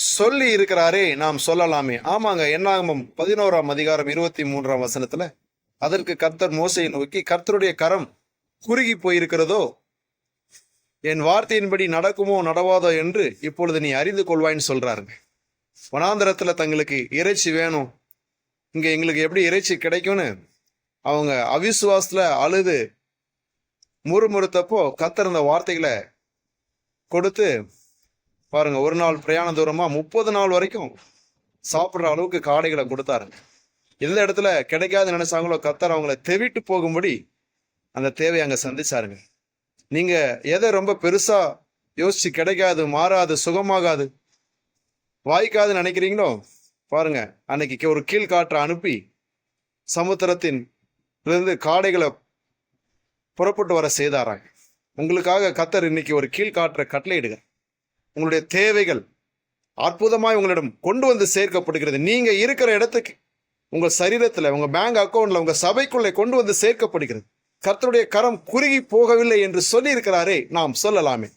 சொல்லி இருக்கிறாரே நாம் சொல்லலாமே. ஆமாங்க என்னாகமம் பதினோராம் அதிகாரம் இருபத்தி மூன்றாம் வசனத்துல அதற்கு கர்த்தர் மோசையை நோக்கி கர்த்தருடைய கரம் குறுகி போயிருக்கிறதோ? என் வார்த்தையின்படி நடக்குமோ நடவாதோ என்று இப்பொழுது நீ அறிந்து கொள்வாய்ன்னு சொல்றாருங்க. வனாந்திரத்துல தங்களுக்கு இறைச்சி வேணும். இங்க எங்களுக்கு எப்படி இறைச்சி கிடைக்கும்னு? அவங்க அவிசுவாசத்துல அழுது முறுமுறுத்தப்போ கத்திருந்த இந்த வார்த்தைகளை கொடுத்து பாருங்க ஒரு நாள் பிரயாண தூரமா முப்பது நாள் வரைக்கும் சாப்பிட்ற அளவுக்கு காடைகளை கொடுத்தாருங்க எந்த இடத்துல கிடைக்காது நினைச்சாங்களோ கத்தார் அவங்கள தெவிட்டு போகும்படி அந்த தேவையை அங்கே சந்திச்சாருங்க. நீங்க எதை ரொம்ப பெருசா யோசிச்சு கிடைக்காது மாறாது சுகமாகாது வாய்க்காது நினைக்கிறீங்களோ? பாருங்க அன்னைக்கு ஒரு கீழ்காற்றை அனுப்பி சமுத்திரத்தின் இருந்து காடைகளை புறப்பட்டு வர செய்தாராங்க உங்களுக்காக கத்தர் இன்னைக்கு ஒரு கீழ்காற்றை கட்டளையிடுங்க உங்களுடைய தேவைகள் அற்புதமாய் உங்களிடம் கொண்டு வந்து சேர்க்கப்படுகிறது. நீங்கள் இருக்கிற இடத்துக்கு உங்கள் சரீரத்தில் உங்கள் பேங்க் அக்கௌண்ட்டில் உங்கள் சபைக்குள்ளே கொண்டு வந்து சேர்க்கப்படுகிறது. கர்த்தருடைய கரம் குறுகி போகவில்லை என்று சொல்லியிருக்கிறாரே நாம் சொல்லலாமே.